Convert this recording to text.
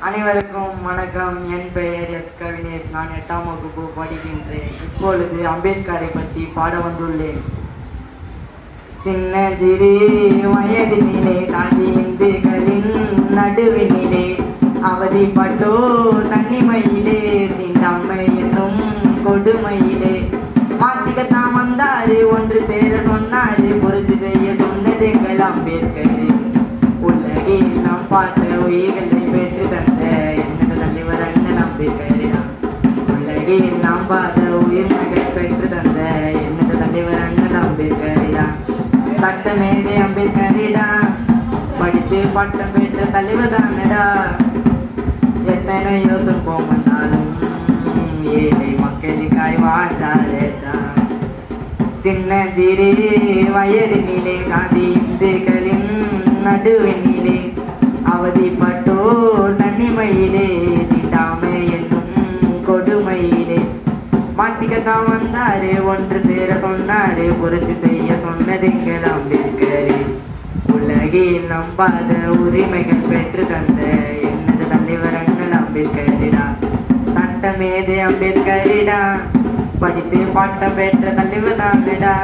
அனைவருக்கும் வணக்கம். என் பெயர் எஸ். கவினேஷ். நான் எட்டாம் வகுப்பு படிக்கின்றேன். இப்பொழுது அம்பேத்கரை பற்றி பாட வந்துள்ளேன். சின்ன சிறு வயதினிலே சாதி இந்துக்களின் நடுவினிலே அவதிப்பட்டோ தன்னிமையிலே திண்டாமை என்னும் கொடுமையிலே மாத்திக்கத்தான் வந்தாரு ஒன்று சேர சொன்னாரு புரட்சி செய்ய சொன்னது எங்கள் அம்பேத்கர் உலகில் நாம் பார்த்த உயிர்கள் உலகில் நாம் பார்த்த உயிர்களை பெற்று தந்த என்னது தலைவர் அண்ணன் அம்பேத்கரிடா. சட்ட மேதை அம்பேத்கரிடா. படித்து பட்டம் பெற்ற தலைவர் தானடா. எத்தனையோ துன்பம் வந்தாலும் ஏழை மக்களுக்காய் வாழ்ந்தாரடா. சின்ன சிறு வயதினிலே சாதி இந்துக்களின் நடுவினிலே அவதிப்பட்டு மாத்திக்கத்தான் வந்தாரு ஒன்று சேர சொன்னாரு புரட்சி செய்ய சொன்னது எங்கள் அம்பேத்கர் உலகில் நம்பாத உரிமைகள் பெற்று தந்த என்னது தலைவர் அண்ணல் அம்பேத்கரிடா. சட்டமேதே அம்பேத்கரிடா? படித்து பாட்டம் பெற்ற தலைவர் தானடா.